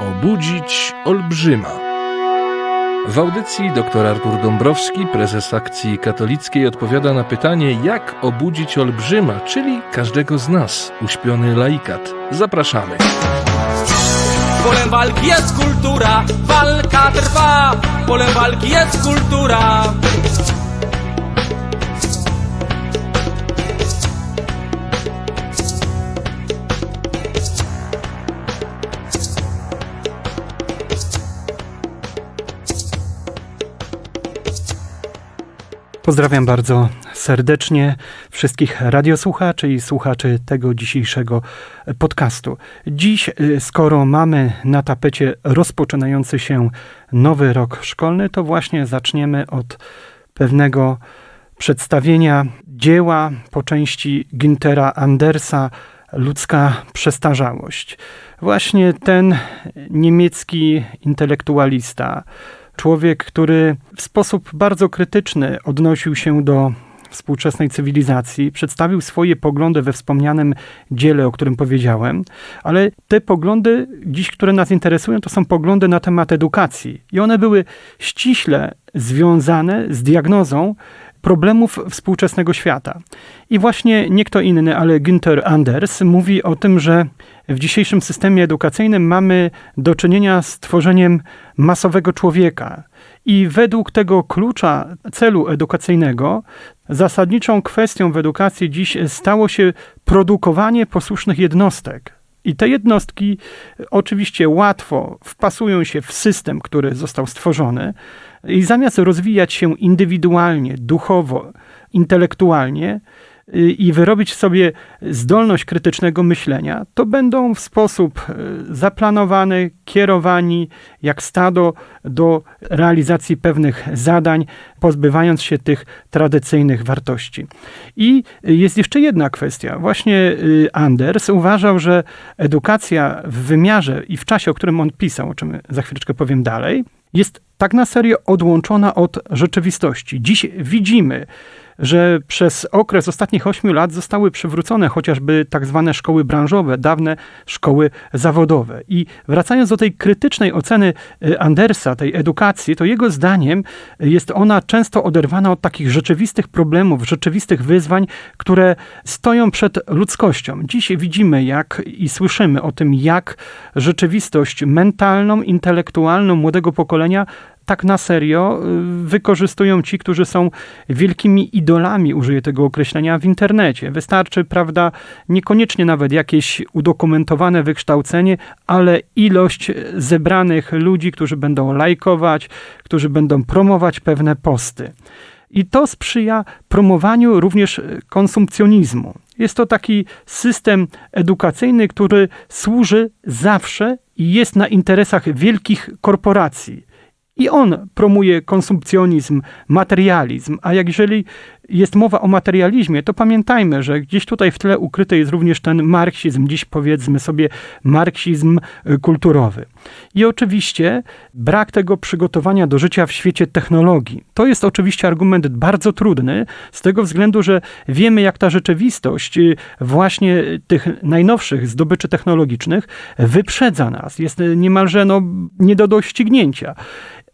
Obudzić olbrzyma. W audycji dr Artur Dąbrowski, prezes akcji katolickiej, odpowiada na pytanie, jak obudzić olbrzyma, czyli każdego z nas, uśpiony laikat. Zapraszamy. Polem walki jest kultura, walka trwa. Polem walki jest kultura. Pozdrawiam bardzo serdecznie wszystkich radiosłuchaczy i słuchaczy tego dzisiejszego podcastu. Dziś, y, skoro mamy na tapecie rozpoczynający się nowy rok szkolny, to właśnie zaczniemy od pewnego przedstawienia dzieła po części Güntera Andersa Ludzka przestarzałość. Właśnie ten niemiecki intelektualista, człowiek, który w sposób bardzo krytyczny odnosił się do współczesnej cywilizacji, przedstawił swoje poglądy we wspomnianym dziele, o którym powiedziałem, ale te poglądy dziś, które nas interesują, to są poglądy na temat edukacji. I one były ściśle związane z diagnozą problemów współczesnego świata. I właśnie nie kto inny, ale Günther Anders mówi o tym, że w dzisiejszym systemie edukacyjnym mamy do czynienia z tworzeniem masowego człowieka. I według tego klucza celu edukacyjnego, zasadniczą kwestią w edukacji dziś stało się produkowanie posłusznych jednostek. I te jednostki oczywiście łatwo wpasują się w system, który został stworzony, i zamiast rozwijać się indywidualnie, duchowo, intelektualnie, i wyrobić sobie zdolność krytycznego myślenia, to będą w sposób zaplanowany, kierowani jak stado do realizacji pewnych zadań, pozbywając się tych tradycyjnych wartości. I jest jeszcze jedna kwestia. Właśnie Anders uważał, że edukacja w wymiarze i w czasie, o którym on pisał, o czym za chwileczkę powiem dalej, jest tak na serio odłączona od rzeczywistości. Dziś widzimy, że przez okres ostatnich ośmiu lat zostały przywrócone chociażby tak zwane szkoły branżowe, dawne szkoły zawodowe. I wracając do tej krytycznej oceny Andersa, tej edukacji, to jego zdaniem jest ona często oderwana od takich rzeczywistych problemów, rzeczywistych wyzwań, które stoją przed ludzkością. Dziś widzimy jak i słyszymy o tym, jak rzeczywistość mentalną, intelektualną młodego pokolenia tak na serio wykorzystują ci, którzy są wielkimi idolami, użyję tego określenia, w internecie. Wystarczy, prawda, niekoniecznie nawet jakieś udokumentowane wykształcenie, ale ilość zebranych ludzi, którzy będą lajkować, którzy będą promować pewne posty. I to sprzyja promowaniu również konsumpcjonizmu. Jest to taki system edukacyjny, który służy zawsze i jest na interesach wielkich korporacji. I on promuje konsumpcjonizm, materializm, a jak jeżeli jest mowa o materializmie, to pamiętajmy, że gdzieś tutaj w tle ukryty jest również ten marksizm, dziś powiedzmy sobie marksizm kulturowy. I oczywiście brak tego przygotowania do życia w świecie technologii. To jest oczywiście argument bardzo trudny, z tego względu, że wiemy, jak ta rzeczywistość właśnie tych najnowszych zdobyczy technologicznych wyprzedza nas. Jest niemalże no, nie do doścignięcia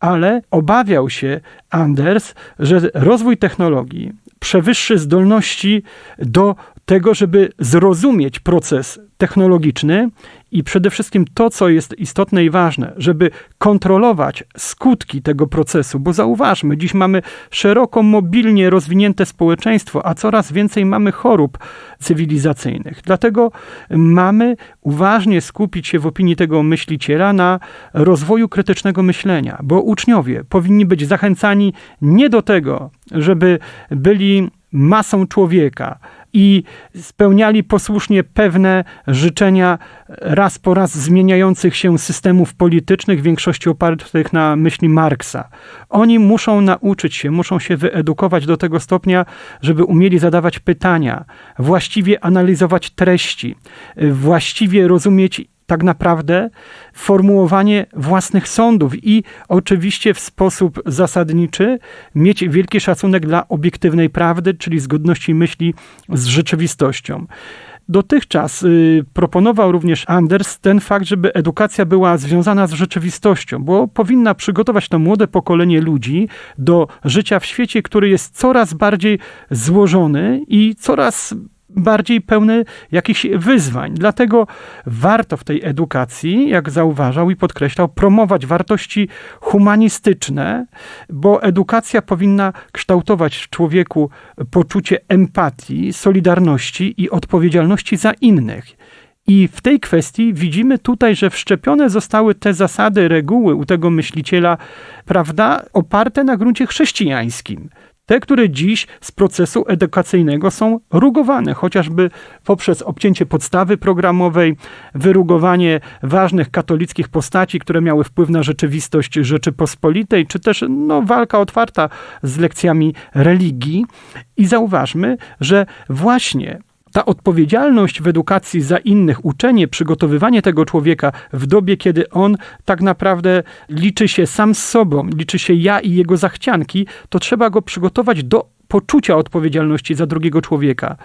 ale obawiał się Anders, że rozwój technologii przewyższy zdolności do tego, żeby zrozumieć proces technologiczny i przede wszystkim to, co jest istotne i ważne, żeby kontrolować skutki tego procesu, bo zauważmy, dziś mamy szeroko mobilnie rozwinięte społeczeństwo, a coraz więcej mamy chorób cywilizacyjnych. Dlatego mamy uważnie skupić się w opinii tego myśliciela na rozwoju krytycznego myślenia, bo uczniowie powinni być zachęcani nie do tego, żeby byli masą człowieka, i spełniali posłusznie pewne życzenia raz po raz zmieniających się systemów politycznych, w większości opartych na myśli Marksa. Oni muszą nauczyć się, muszą się wyedukować do tego stopnia, żeby umieli zadawać pytania, właściwie analizować treści, właściwie rozumieć tak naprawdę formułowanie własnych sądów i oczywiście w sposób zasadniczy mieć wielki szacunek dla obiektywnej prawdy, czyli zgodności myśli z rzeczywistością. Dotychczas y, proponował również Anders ten fakt, żeby edukacja była związana z rzeczywistością, bo powinna przygotować to młode pokolenie ludzi do życia w świecie, który jest coraz bardziej złożony i coraz bardziej pełny jakichś wyzwań. Dlatego warto w tej edukacji, jak zauważał i podkreślał, promować wartości humanistyczne, bo edukacja powinna kształtować w człowieku poczucie empatii, solidarności i odpowiedzialności za innych. I w tej kwestii widzimy tutaj, że wszczepione zostały te zasady, reguły u tego myśliciela, prawda, oparte na gruncie chrześcijańskim. Te, które dziś z procesu edukacyjnego są rugowane, chociażby poprzez obcięcie podstawy programowej, wyrugowanie ważnych katolickich postaci, które miały wpływ na rzeczywistość Rzeczypospolitej, czy też no, walka otwarta z lekcjami religii. I zauważmy, że właśnie ta odpowiedzialność w edukacji za innych, uczenie, przygotowywanie tego człowieka w dobie, kiedy on tak naprawdę liczy się sam z sobą, liczy się ja i jego zachcianki, to trzeba go przygotować do poczucia odpowiedzialności za drugiego człowieka,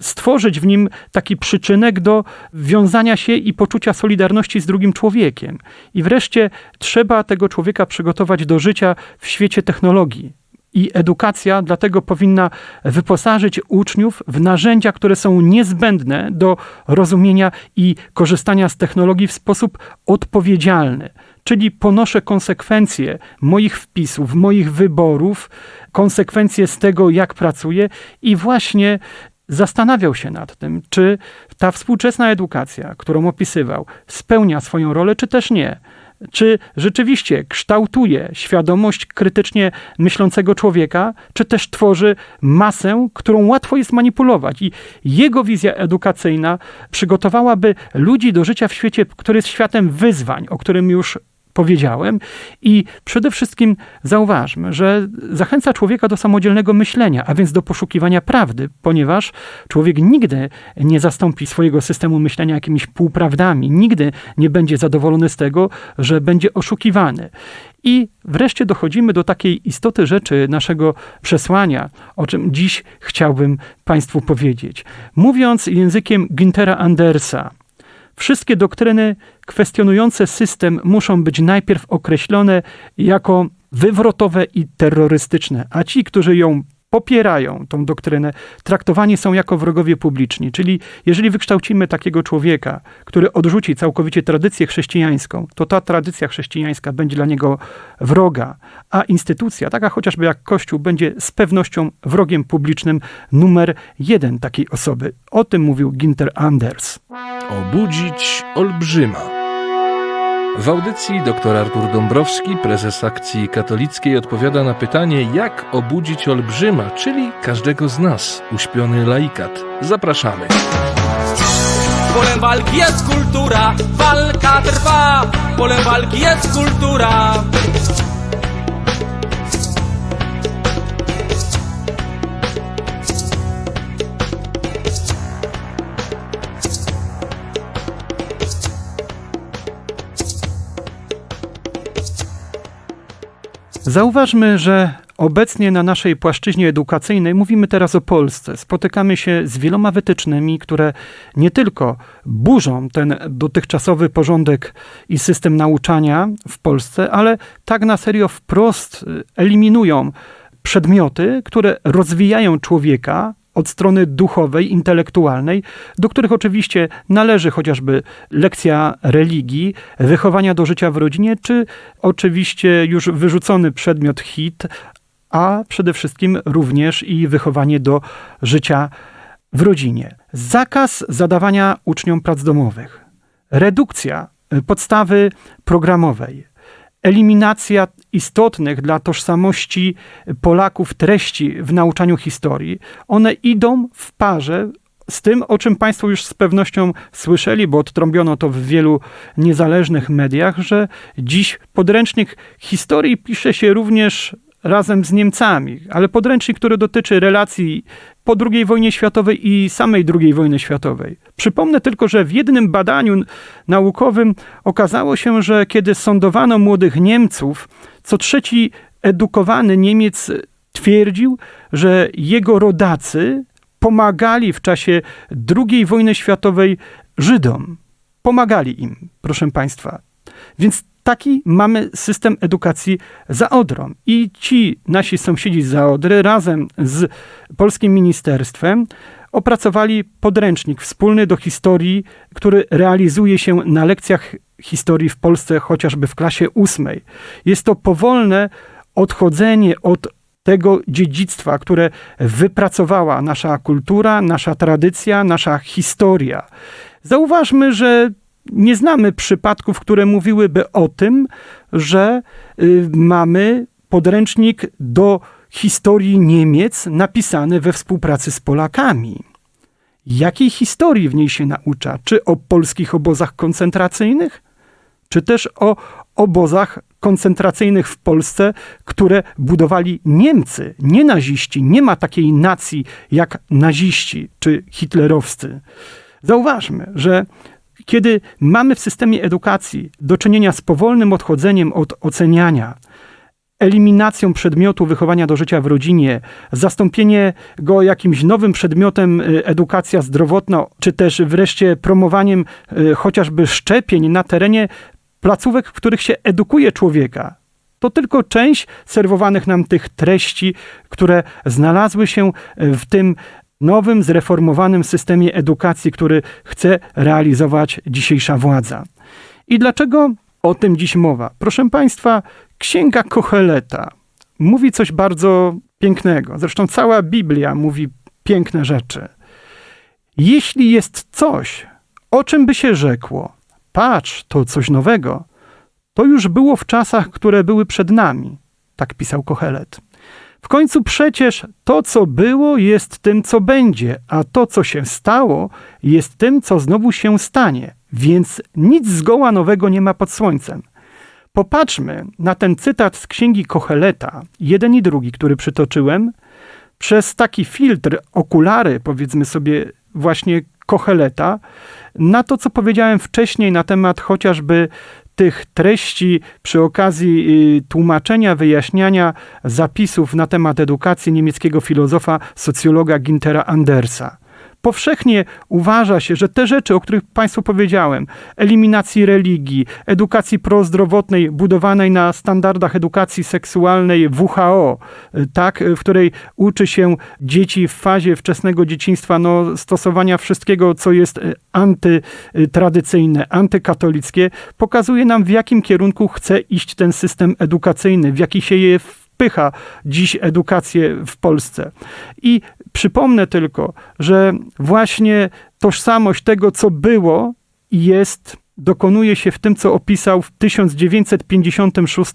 stworzyć w nim taki przyczynek do wiązania się i poczucia solidarności z drugim człowiekiem. I wreszcie trzeba tego człowieka przygotować do życia w świecie technologii. I edukacja dlatego powinna wyposażyć uczniów w narzędzia, które są niezbędne do rozumienia i korzystania z technologii w sposób odpowiedzialny. Czyli ponoszę konsekwencje moich wpisów, moich wyborów, konsekwencje z tego, jak pracuję, i właśnie zastanawiał się nad tym, czy ta współczesna edukacja, którą opisywał, spełnia swoją rolę, czy też nie czy rzeczywiście kształtuje świadomość krytycznie myślącego człowieka, czy też tworzy masę, którą łatwo jest manipulować. I jego wizja edukacyjna przygotowałaby ludzi do życia w świecie, który jest światem wyzwań, o którym już powiedziałem. I przede wszystkim zauważmy, że zachęca człowieka do samodzielnego myślenia, a więc do poszukiwania prawdy, ponieważ człowiek nigdy nie zastąpi swojego systemu myślenia jakimiś półprawdami, nigdy nie będzie zadowolony z tego, że będzie oszukiwany. I wreszcie dochodzimy do takiej istoty rzeczy naszego przesłania, o czym dziś chciałbym Państwu powiedzieć. Mówiąc językiem Güntera Andersa, Wszystkie doktryny kwestionujące system muszą być najpierw określone jako wywrotowe i terrorystyczne, a ci, którzy ją popierają tą doktrynę, traktowani są jako wrogowie publiczni. Czyli jeżeli wykształcimy takiego człowieka, który odrzuci całkowicie tradycję chrześcijańską, to ta tradycja chrześcijańska będzie dla niego wroga, a instytucja, taka chociażby jak Kościół, będzie z pewnością wrogiem publicznym numer jeden takiej osoby. O tym mówił Ginter Anders. Obudzić olbrzyma. W audycji dr Artur Dąbrowski, prezes akcji katolickiej, odpowiada na pytanie, jak obudzić olbrzyma, czyli każdego z nas, uśpiony laikat. Zapraszamy. Polem walki jest kultura, walka trwa. Polem walki jest kultura. Zauważmy, że obecnie na naszej płaszczyźnie edukacyjnej mówimy teraz o Polsce. Spotykamy się z wieloma wytycznymi, które nie tylko burzą ten dotychczasowy porządek i system nauczania w Polsce, ale tak na serio wprost eliminują przedmioty, które rozwijają człowieka od strony duchowej, intelektualnej, do których oczywiście należy chociażby lekcja religii, wychowania do życia w rodzinie, czy oczywiście już wyrzucony przedmiot HIT, a przede wszystkim również i wychowanie do życia w rodzinie. Zakaz zadawania uczniom prac domowych, redukcja podstawy programowej, eliminacja istotnych dla tożsamości Polaków treści w nauczaniu historii, one idą w parze z tym, o czym Państwo już z pewnością słyszeli, bo odtrąbiono to w wielu niezależnych mediach, że dziś podręcznik historii pisze się również razem z Niemcami, ale podręcznik, który dotyczy relacji po II wojnie światowej i samej II wojny światowej. Przypomnę tylko, że w jednym badaniu naukowym okazało się, że kiedy sądowano młodych Niemców, co trzeci edukowany Niemiec twierdził, że jego rodacy pomagali w czasie II wojny światowej Żydom. Pomagali im, proszę Państwa. Więc taki mamy system edukacji za Odrą. I ci nasi sąsiedzi za Odry razem z polskim ministerstwem opracowali podręcznik wspólny do historii, który realizuje się na lekcjach historii w Polsce, chociażby w klasie ósmej. Jest to powolne odchodzenie od tego dziedzictwa, które wypracowała nasza kultura, nasza tradycja, nasza historia. Zauważmy, że nie znamy przypadków, które mówiłyby o tym, że y, mamy podręcznik do historii Niemiec napisany we współpracy z Polakami. Jakiej historii w niej się naucza? Czy o polskich obozach koncentracyjnych? Czy też o obozach koncentracyjnych w Polsce, które budowali Niemcy, nie naziści. Nie ma takiej nacji jak naziści czy hitlerowscy. Zauważmy, że kiedy mamy w systemie edukacji do czynienia z powolnym odchodzeniem od oceniania, eliminacją przedmiotu wychowania do życia w rodzinie, zastąpienie go jakimś nowym przedmiotem y, edukacja zdrowotna, czy też wreszcie promowaniem y, chociażby szczepień na terenie placówek, w których się edukuje człowieka. To tylko część serwowanych nam tych treści, które znalazły się w tym nowym, zreformowanym systemie edukacji, który chce realizować dzisiejsza władza. I dlaczego o tym dziś mowa? Proszę Państwa, Księga Kocheleta mówi coś bardzo pięknego. Zresztą cała Biblia mówi piękne rzeczy. Jeśli jest coś, o czym by się rzekło, patrz, to coś nowego, to już było w czasach, które były przed nami, tak pisał Kohelet. W końcu przecież to, co było, jest tym, co będzie, a to, co się stało, jest tym, co znowu się stanie, więc nic zgoła nowego nie ma pod słońcem. Popatrzmy na ten cytat z księgi Kocheleta, jeden i drugi, który przytoczyłem, przez taki filtr, okulary, powiedzmy sobie, właśnie Kocheleta, na to, co powiedziałem wcześniej na temat chociażby tych treści przy okazji y, tłumaczenia, wyjaśniania zapisów na temat edukacji niemieckiego filozofa, socjologa Gintera Andersa powszechnie uważa się, że te rzeczy, o których Państwu powiedziałem, eliminacji religii, edukacji prozdrowotnej budowanej na standardach edukacji seksualnej WHO, tak, w której uczy się dzieci w fazie wczesnego dzieciństwa no, stosowania wszystkiego, co jest antytradycyjne, antykatolickie, pokazuje nam, w jakim kierunku chce iść ten system edukacyjny, w jaki się je wpycha dziś edukację w Polsce. I przypomnę tylko, że właśnie tożsamość tego, co było, jest dokonuje się w tym, co opisał w 1956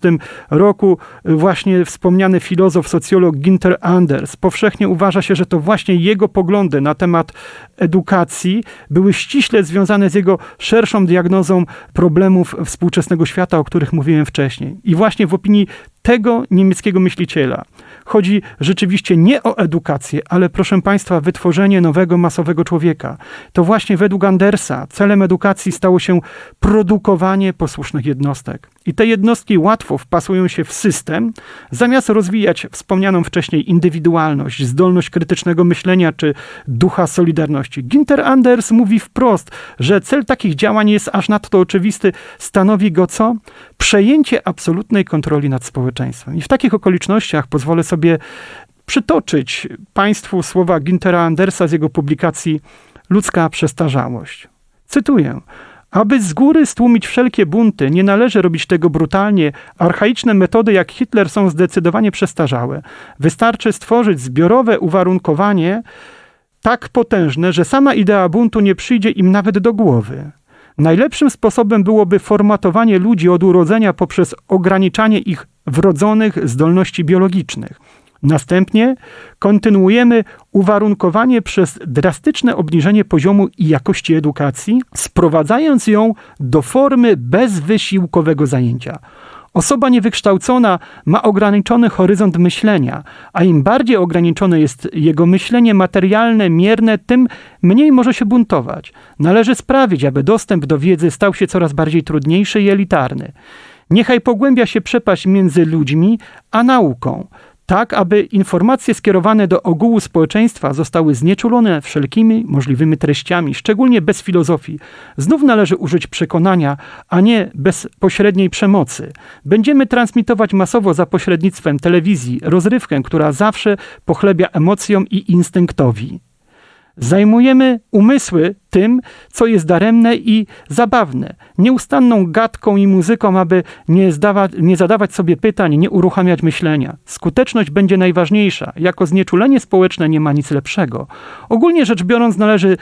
roku właśnie wspomniany filozof, socjolog Ginter Anders. Powszechnie uważa się, że to właśnie jego poglądy na temat edukacji były ściśle związane z jego szerszą diagnozą problemów współczesnego świata, o których mówiłem wcześniej. I właśnie w opinii tego niemieckiego myśliciela chodzi rzeczywiście nie o edukację, ale proszę Państwa, wytworzenie nowego masowego człowieka. To właśnie według Andersa celem edukacji stało się produkowanie posłusznych jednostek. I te jednostki łatwo wpasują się w system, zamiast rozwijać wspomnianą wcześniej indywidualność, zdolność krytycznego myślenia czy ducha solidarności. Ginter Anders mówi wprost, że cel takich działań jest aż nadto oczywisty, stanowi go co? Przejęcie absolutnej kontroli nad społeczeństwem. I w takich okolicznościach pozwolę sobie przytoczyć Państwu słowa Gintera Andersa z jego publikacji Ludzka przestarzałość. Cytuję. Aby z góry stłumić wszelkie bunty, nie należy robić tego brutalnie. Archaiczne metody jak Hitler są zdecydowanie przestarzałe. Wystarczy stworzyć zbiorowe uwarunkowanie tak potężne, że sama idea buntu nie przyjdzie im nawet do głowy. Najlepszym sposobem byłoby formatowanie ludzi od urodzenia poprzez ograniczanie ich wrodzonych zdolności biologicznych. Następnie kontynuujemy uwarunkowanie przez drastyczne obniżenie poziomu i jakości edukacji, sprowadzając ją do formy bezwysiłkowego zajęcia. Osoba niewykształcona ma ograniczony horyzont myślenia, a im bardziej ograniczone jest jego myślenie materialne, mierne, tym mniej może się buntować. Należy sprawić, aby dostęp do wiedzy stał się coraz bardziej trudniejszy i elitarny. Niechaj pogłębia się przepaść między ludźmi a nauką. Tak aby informacje skierowane do ogółu społeczeństwa zostały znieczulone wszelkimi możliwymi treściami, szczególnie bez filozofii. Znów należy użyć przekonania, a nie bezpośredniej przemocy. Będziemy transmitować masowo za pośrednictwem telewizji rozrywkę, która zawsze pochlebia emocjom i instynktowi. Zajmujemy umysły tym, co jest daremne i zabawne, nieustanną gadką i muzyką, aby nie, nie zadawać sobie pytań, nie uruchamiać myślenia. Skuteczność będzie najważniejsza. Jako znieczulenie społeczne nie ma nic lepszego. Ogólnie rzecz biorąc, należy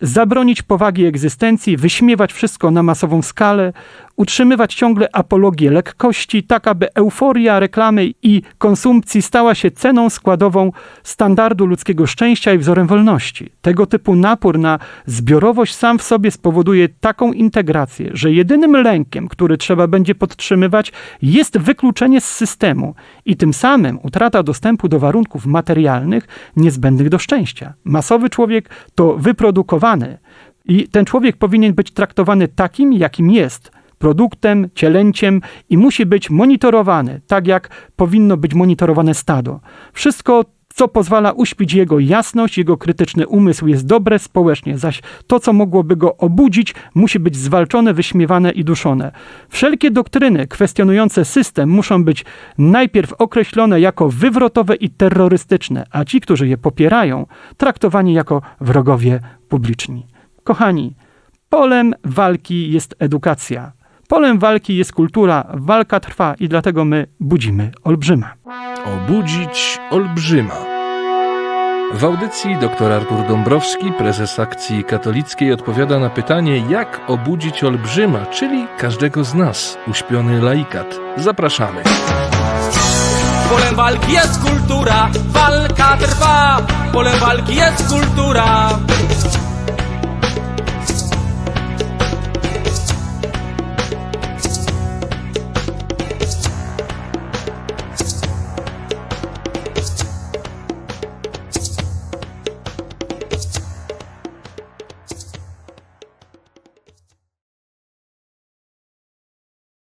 zabronić powagi egzystencji, wyśmiewać wszystko na masową skalę, utrzymywać ciągle apologię lekkości, tak aby euforia reklamy i konsumpcji stała się ceną składową standardu ludzkiego szczęścia i wzorem wolności. Tego typu napór na zbiorowość sam w sobie spowoduje taką integrację, że jedynym lękiem, który trzeba będzie podtrzymywać, jest wykluczenie z systemu i tym samym utrata dostępu do warunków materialnych niezbędnych do szczęścia. Masowy człowiek to wyprodukowany i ten człowiek powinien być traktowany takim, jakim jest produktem, cielęciem i musi być monitorowany, tak jak powinno być monitorowane stado. Wszystko, co pozwala uśpić jego jasność, jego krytyczny umysł jest dobre społecznie, zaś to, co mogłoby go obudzić, musi być zwalczone, wyśmiewane i duszone. Wszelkie doktryny kwestionujące system muszą być najpierw określone jako wywrotowe i terrorystyczne, a ci, którzy je popierają, traktowani jako wrogowie publiczni. Kochani, polem walki jest edukacja. Polem walki jest kultura, walka trwa i dlatego my budzimy olbrzyma. Obudzić olbrzyma. W audycji dr Artur Dąbrowski, prezes akcji katolickiej, odpowiada na pytanie, jak obudzić olbrzyma, czyli każdego z nas, uśpiony laikat. Zapraszamy. Polem walki jest kultura, walka trwa. Polem walki jest kultura.